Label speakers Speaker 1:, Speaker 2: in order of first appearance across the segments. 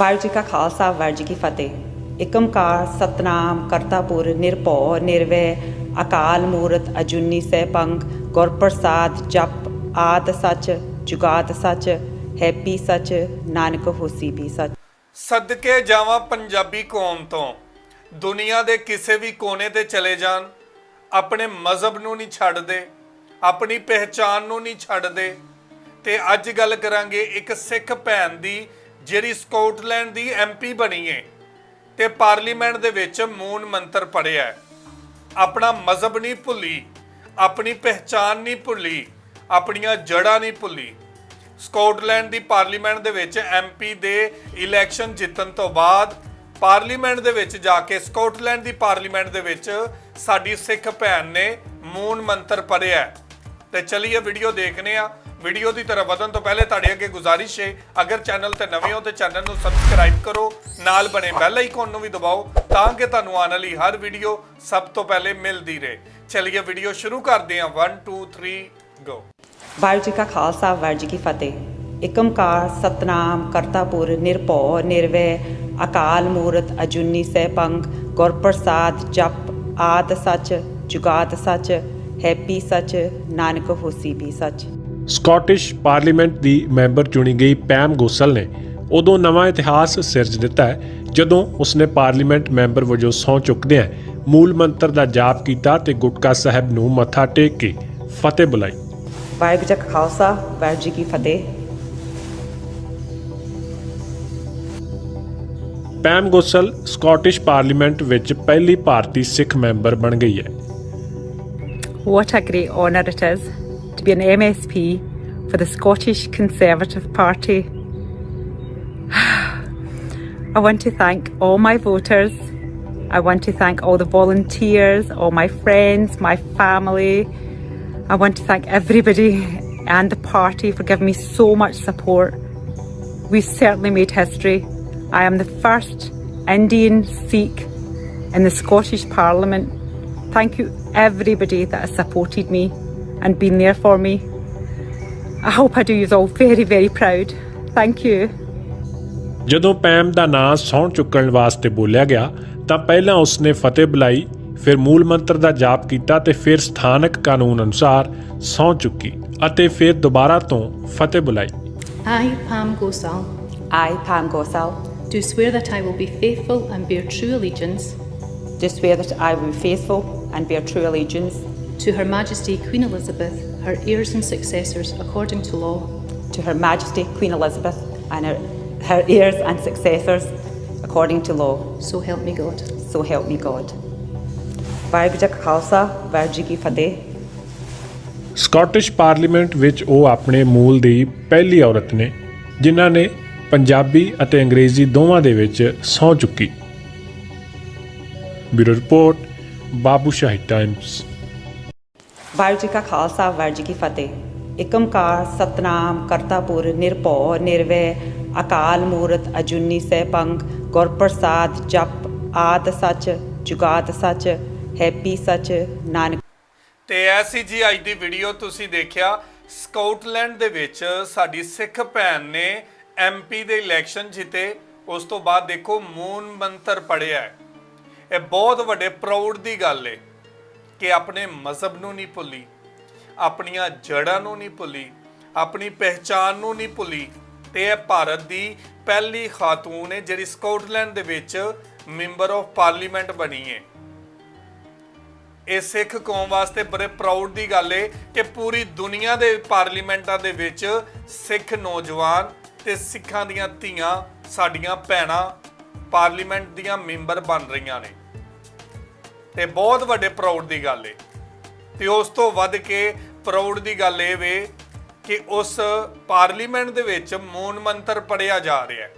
Speaker 1: ਵਾਹਿਗੁਰੂ ਜੀ ਕਾ ਖਾਲਸਾ, ਵਾਹਿਗੁਰੂ ਜੀ ਕੀ ਫਤਿਹ। ਏਕਮਕਾਰ ਸਤਨਾਮ ਕਰਤਾ ਪੁਰ ਨਿਰਭਉ, ਨਿਰਵੈ, ਅਕਾਲ ਮੂਰਤ, ਅਜੂਨੀ ਸੈਭੰਗ ਗੁਰ ਪ੍ਰਸਾਦ, ਜਪ ਆਦ ਸੱਚ, ਜੁਗਾਦ ਸੱਚ, ਹੈਪੀ ਸੱਚ, ਨਾਨਕ ਹੋਸੀ ਵੀ ਸੱਚ।
Speaker 2: ਸਦਕੇ ਜਾਵਾਂ ਪੰਜਾਬੀ ਕੌਮ ਤੋਂ। ਦੁਨੀਆ ਦੇ ਕਿਸੇ ਵੀ ਕੋਨੇ ਤੇ ਚਲੇ ਜਾਣ। ਆਪਣੇ ਮਜ਼ਹਬ ਨੂੰ ਨਹੀਂ ਛੱਡਦੇ ਆਪਣੀ ਪਹਿਚਾਨ ਨੂੰ ਨਹੀਂ ਛੱਡਦੇ ਤੇ ਅੱਜ ਗੱਲ ਕਰਾਂਗੇ ਇੱਕ ਸਿੱਖ ਭੈਣ ਦੀ ਜਿਹੜੀ ਸਕਾਟਲੈਂਡ ਦੀ ਐਮਪੀ ਬਣੀ ਏ ਤੇ ਪਾਰਲੀਮੈਂਟ ਦੇ ਵਿੱਚ ਮੂਨ ਮੰਤਰ ਪੜਿਆ ਹੈ। ਆਪਣਾ ਮਜ਼ਹਬ ਨਹੀਂ ਭੁੱਲੀ, ਆਪਣੀ ਪਹਿਚਾਨ ਨਹੀਂ ਭੁੱਲੀ, ਆਪਣੀਆਂ ਜੜ੍ਹਾਂ ਨਹੀਂ ਭੁੱਲੀ ਸਕਾਟਲੈਂਡ ਦੀ ਪਾਰਲੀਮੈਂਟ ਦੇ ਵਿੱਚ ਐਮਪੀ ਦੇ ਇਲੈਕਸ਼ਨ ਜਿੱਤਣ ਤੋਂ ਬਾਅਦ ਪਾਰਲੀਮੈਂਟ ਦੇ ਵਿੱਚ ਜਾ ਕੇ ਸਕਾਟਲੈਂਡ ਦੀ ਪਾਰਲੀਮੈਂਟ ਦੇ ਵਿੱਚ ਸਾਡੀ ਸਿੱਖ ਭੈਣ ਨੇ ਮੂਨ ਮੰਤਰ ਪੜਿਆ ਹੈ। ਤੇ ਚਲਿਏ ਵੀਡੀਓ ਦੇਖਨੇ ਆ ਵੀਡੀਓ ਦੀ ਤਰਫ ਵਧਣ ਤੋਂ ਪਹਿਲੇ ਤੁਹਾਡੇ ਅੱਗੇ ਗੁਜ਼ਾਰਿਸ਼ ਹੈ। ਅਗਰ ਚੈਨਲ ਤੇ ਨਵੇਂ ਹੋ ਤੇ ਚੈਨਲ ਨੂੰ ਸਬਸਕ੍ਰਾਈਬ ਕਰੋ, ਨਾਲ ਬਣੇ ਬੈਲ ਆਈਕਨ ਨੂੰ ਵੀ ਦਬਾਓ, ਤਾਂ ਕਿ ਤੁਹਾਨੂੰ ਆਉਣ ਵਾਲੀ ਹਰ ਵੀਡੀਓ ਸਭ ਤੋਂ ਪਹਿਲੇ ਮਿਲਦੀ ਰਹੇ। ਚਲਿਏ ਵੀਡੀਓ ਸ਼ੁਰੂ ਕਰਦੇ ਹਾਂ। 1 2 3 ਗੋ
Speaker 1: ਵਾਹਿਗੁਰੂ ਜੀ ਕਾ ਖਾਲਸਾ, ਵਾਹਿਗੁਰੂ ਜੀ ਕੀ ਫਤਿਹ। ਇਕਮਕਾਰ ਸਤਨਾਮ, ਕਰਤਾਪੁਰ ਨਿਰਭਉ, ਨਿਰਵੈ, ਅਕਾਲ ਮੂਰਤ, ਅਜੂਨੀ ਸੈਭੰਗ ਗੁਰ ਪ੍ਰਸਾਦ, ਜਪ ਆਦ ਸੱਚ ਜੁਗਾਤ ਸੱਚ, ਹੈਪੀ ਸੱਚ, ਨਾਨਕ ਹੋਸੀ ਵੀ ਸੱਚ।
Speaker 3: ਸਕਾਟਿਸ਼ ਪਾਰਲੀਮੈਂਟ ਦੀ ਮੈਂਬਰ ਚੁਣੀ ਗਈ ਪੈਮ ਗੋਸਲ ਨੇ ਉਦੋਂ ਨਵਾਂ ਇਤਿਹਾਸ ਸਿਰਜ ਦਿੱਤਾ ਹੈ ਜਦੋਂ ਉਸਨੇ ਪਾਰਲੀਮੈਂਟ ਮੈਂਬਰ ਵਜੋਂ ਸਹੁੰ ਚੁੱਕਦਿਆਂ ਮੂਲ ਮੰਤਰ ਦਾ ਜਾਪ ਕੀਤਾ ਤੇ ਗੁਟਕਾ ਸਾਹਿਬ ਨੂੰ ਮੱਥਾ ਟੇਕ ਕੇ ਫਤਿਹ ਬੁਲਾਈ।
Speaker 1: ਵਾਹਿਗੁਰੂ ਜੀ ਕਾ ਖਾਲਸਾ ਵਾਹਿਗੁਰੂ ਜੀ ਕੀ ਫਤਿਹ।
Speaker 3: ਪੈਮ ਗੋਸਲ ਸਕਾਟਿਸ਼ ਪਾਰਲੀਮੈਂਟ ਵਿੱਚ ਪਹਿਲੀ ਭਾਰਤੀ ਸਿੱਖ ਮੈਂਬਰ ਬਣ ਗਈ ਹੈ।
Speaker 4: What a great honour it is. To be an MSP for the Scottish Conservative Party. I want to thank all my voters. I want to thank all the volunteers, all my friends, my family. I want to thank everybody and the party for giving me so much support. We certainly made history. I am the first Indian Sikh in the Scottish Parliament. Thank you, everybody that has supported me and been there for me. I hope I do you all very, very proud. Thank you.
Speaker 3: ਜਦੋਂ ਪੈਮ ਦਾ ਨਾਂ ਸਹੁੰ ਚੁੱਕਣ ਵਾਸਤੇ ਬੋਲਿਆ ਗਿਆ ਤਾਂ ਪਹਿਲਾਂ ਉਸਨੇ ਫਤਿਹ ਬੁਲਾਈ ਫਿਰ ਮੂਲ ਮੰਤਰ ਦਾ ਜਾਪ ਕੀਤਾ ਤੇ ਫਿਰ ਸਥਾਨਕ ਕਾਨੂੰਨ ਅਨੁਸਾਰ ਸਹੁੰ ਚੁੱਕੀ ਅਤੇ ਫਿਰ ਦੁਬਾਰਾ ਤੋਂ ਫਤਿਹ ਬੁਲਾਈ
Speaker 5: I, Pam Gosal,
Speaker 1: I Pam Gosal
Speaker 5: do swear that I will be faithful and bear true allegiance
Speaker 1: do swear that I will be faithful and bear true allegiance
Speaker 5: to Her Majesty Queen Elizabeth, her heirs and successors, according to law,
Speaker 1: to Her Majesty Queen Elizabeth and her, her heirs and successors according to law.
Speaker 5: so help me God.
Speaker 1: So help me God. Waheguru ji ਕਾ ਖਾਲਸਾ ਵਾਹਿਗੁਰੂ ਜੀ ਕੀ ਫਤਿਹ
Speaker 3: Scottish parliament ਵਿੱਚ ਉਹ ਆਪਣੇ ਮੂਲ ਦੀ ਪਹਿਲੀ ਔਰਤ ਨੇ ਜਿਨ੍ਹਾਂ ਨੇ ਪੰਜਾਬੀ ਅਤੇ ਅੰਗਰੇਜ਼ੀ ਦੋਵਾਂ ਦੇ ਵਿੱਚ ਸਹੁੰ ਚੁੱਕੀ bureau report Babu Shahi times
Speaker 1: Waheguru ji ਕਾ ਖਾਲਸਾ, ਵਾਹਿਗੁਰੂ ਜੀ ਕੀ ਫਤਿਹ। ਏਕਮਕਾਰ ਸਤਨਾਮ, ਕਰਤਾਪੁਰ ਨਿਰਭਉ, ਨਿਰਵੈ, ਅਕਾਲ ਮੂਰਤ, ਅਜੂਨੀ ਸੈਭੰਗ ਗੁਰ ਪ੍ਰਸਾਦ, ਜਪ ਆਦ ਸੱਚ, ਜੁਗਾਦ ਸੱਚ, ਹੈਪੀ ਸੱਚ, ਨਾਨਕ।
Speaker 2: ਤੇ ਐਸੀ ਜੀ ਅੱਜ ਦੀ ਵੀਡੀਓ ਤੁਸੀਂ ਦੇਖਿਆ, ਸਕਾਟਲੈਂਡ ਦੇ ਵਿੱਚ ਸਾਡੀ ਸਿੱਖ ਭੈਣ ਨੇ ਐਮਪੀ ਦੇ ਇਲੈਕਸ਼ਨ ਜਿੱਤੇ, ਉਸ ਤੋਂ ਬਾਅਦ ਦੇਖੋ ਮੂਨ ਮੰਤਰ ਪੜਿਆ ਇਹ ਬਹੁਤ ਵੱਡੇ ਪ੍ਰਾਊਡ ਦੀ ਗੱਲ ਏ। ਕਿ ਆਪਣੇ ਮਜ਼ਹਬ ਨੂੰ ਨਹੀਂ ਭੁੱਲੀ, ਆਪਣੀਆਂ ਜੜ੍ਹਾਂ ਨੂੰ ਨਹੀਂ ਭੁੱਲੀ, ਆਪਣੀ ਪਹਿਚਾਨ ਨੂੰ ਨਹੀਂ ਭੁੱਲੀ, ਤੇ ਇਹ ਭਾਰਤ ਦੀ ਪਹਿਲੀ ਖਾਤੂਨ ਹੈ ਜਿਹੜੀ ਸਕਾਟਲੈਂਡ ਦੇ ਵਿੱਚ ਮੈਂਬਰ ਆਫ ਪਾਰਲੀਮੈਂਟ ਬਣੀ ਹੈ। ਇਹ ਸਿੱਖ ਕੌਮ ਵਾਸਤੇ ਬੜੇ ਪ੍ਰਾਊਡ ਦੀ ਗੱਲ ਏ ਕਿ ਪੂਰੀ ਦੁਨੀਆ ਦੇ ਪਾਰਲੀਮੈਂਟਾਂ ਦੇ ਵਿੱਚ ਸਿੱਖ ਨੌਜਵਾਨ ਤੇ ਸਿੱਖਾਂ ਦੀਆਂ ਧੀਆਂ, ਸਾਡੀਆਂ ਭੈਣਾਂ ਪਾਰਲੀਮੈਂਟ ਦੀਆਂ ਮੈਂਬਰ ਬਣ ਰਹੀਆਂ ਨੇ। ਤੇ ਬਹੁਤ ਵੱਡੇ ਪ੍ਰਾਊਡ ਦੀ ਗੱਲ ਏ। ਤੇ ਉਸ ਤੋਂ ਵੱਧ ਕੇ ਪ੍ਰਾਊਡ ਦੀ ਗੱਲ ਇਹ ਵੇ ਕਿ ਉਸ ਪਾਰਲੀਮੈਂਟ ਦੇ ਵਿੱਚ ਮੂਨ ਮੰਤਰ ਪੜਿਆ ਜਾ ਰਿਹਾ ਹੈ।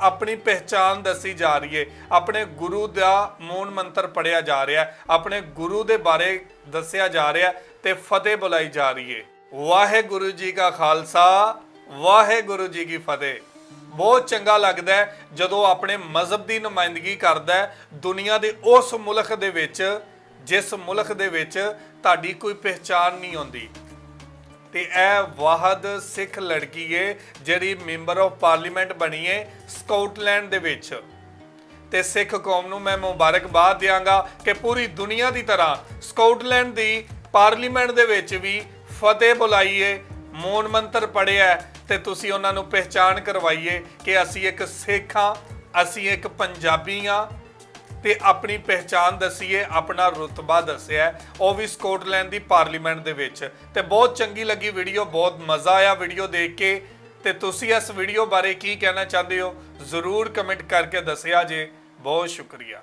Speaker 2: ਆਪਣੀ ਪਹਿਚਾਨ ਦੱਸੀ ਜਾ ਰਹੀ ਹੈ ਆਪਣੇ ਗੁਰੂ ਦਾ ਮੂਨ ਮੰਤਰ ਪੜਿਆ ਜਾ ਰਿਹਾ ਹੈ। ਆਪਣੇ ਗੁਰੂ ਦੇ ਬਾਰੇ ਦੱਸਿਆ ਜਾ ਰਿਹਾ ਹੈ ਤੇ ਫਤਿਹ ਬੁਲਾਈ ਜਾ ਰਹੀ ਹੈ ਵਾਹਿਗੁਰੂ ਜੀ ਕਾ ਖਾਲਸਾ, ਵਾਹਿਗੁਰੂ ਜੀ ਕੀ ਫਤਿਹ। ਬਹੁਤ ਚੰਗਾ ਲੱਗਦਾ ਹੈ ਜਦੋਂ ਆਪਣੇ ਮਜ਼ਹਬ ਦੀ ਨੁਮਾਇੰਦਗੀ ਕਰਦਾ ਹੈ ਦੁਨੀਆ ਦੇ ਉਸ ਮੁਲਕ ਦੇ ਵਿੱਚ, ਜਿਸ ਮੁਲਕ ਦੇ ਵਿੱਚ ਤੁਹਾਡੀ ਕੋਈ ਪਹਿਚਾਨ ਨਹੀਂ ਹੁੰਦੀ ਤੇ ਇਹ ਵਾਹਦ ਸਿੱਖ ਲੜਕੀ ਏ, ਜਿਹੜੀ ਮੈਂਬਰ ਆਫ ਪਾਰਲੀਮੈਂਟ ਬਣੀ ਏ ਸਕਾਟਲੈਂਡ ਦੇ ਵਿੱਚ। ਤੇ ਸਿੱਖ ਕੌਮ ਨੂੰ ਮੈਂ ਮੁਬਾਰਕਬਾਦ ਦਿਆਂਗਾ ਕਿ ਪੂਰੀ ਦੁਨੀਆ ਦੀ ਤਰ੍ਹਾਂ ਸਕਾਟਲੈਂਡ ਦੀ ਪਾਰਲੀਮੈਂਟ ਦੇ ਵਿੱਚ ਵੀ ਫਤਿਹ ਬੁਲਾਈਏ ਮੋਨ ਮੰਤਰ ਪੜਿਆ ਤੇ ਤੁਸੀਂ ਉਹਨਾਂ ਨੂੰ ਪਹਿਚਾਣ ਕਰਵਾਈਏ ਕਿ ਅਸੀਂ ਇੱਕ ਸਿੱਖ ਹਾਂ, ਅਸੀਂ ਇੱਕ ਪੰਜਾਬੀ ਹਾਂ ਤੇ ਆਪਣੀ ਪਹਿਚਾਨ ਦਸੀਏ, ਆਪਣਾ ਰੁਤਬਾ ਦੱਸਿਆ ਉਹ ਵੀ ਸਕਾਟਲੈਂਡ ਦੀ ਪਾਰਲੀਮੈਂਟ ਦੇ ਵਿੱਚ। ਤੇ ਬਹੁਤ ਚੰਗੀ ਲੱਗੀ ਵੀਡੀਓ, ਬਹੁਤ ਮਜ਼ਾ ਆਇਆ ਵੀਡੀਓ ਦੇਖ ਕੇ। ਤੇ ਤੁਸੀਂ ਇਸ ਵੀਡੀਓ ਬਾਰੇ ਕੀ ਕਹਿਣਾ ਚਾਹੁੰਦੇ ਹੋ? ਜ਼ਰੂਰ ਕਮੈਂਟ ਕਰਕੇ ਦੱਸਿਆ ਜੇ। ਬਹੁਤ ਸ਼ੁਕਰੀਆ।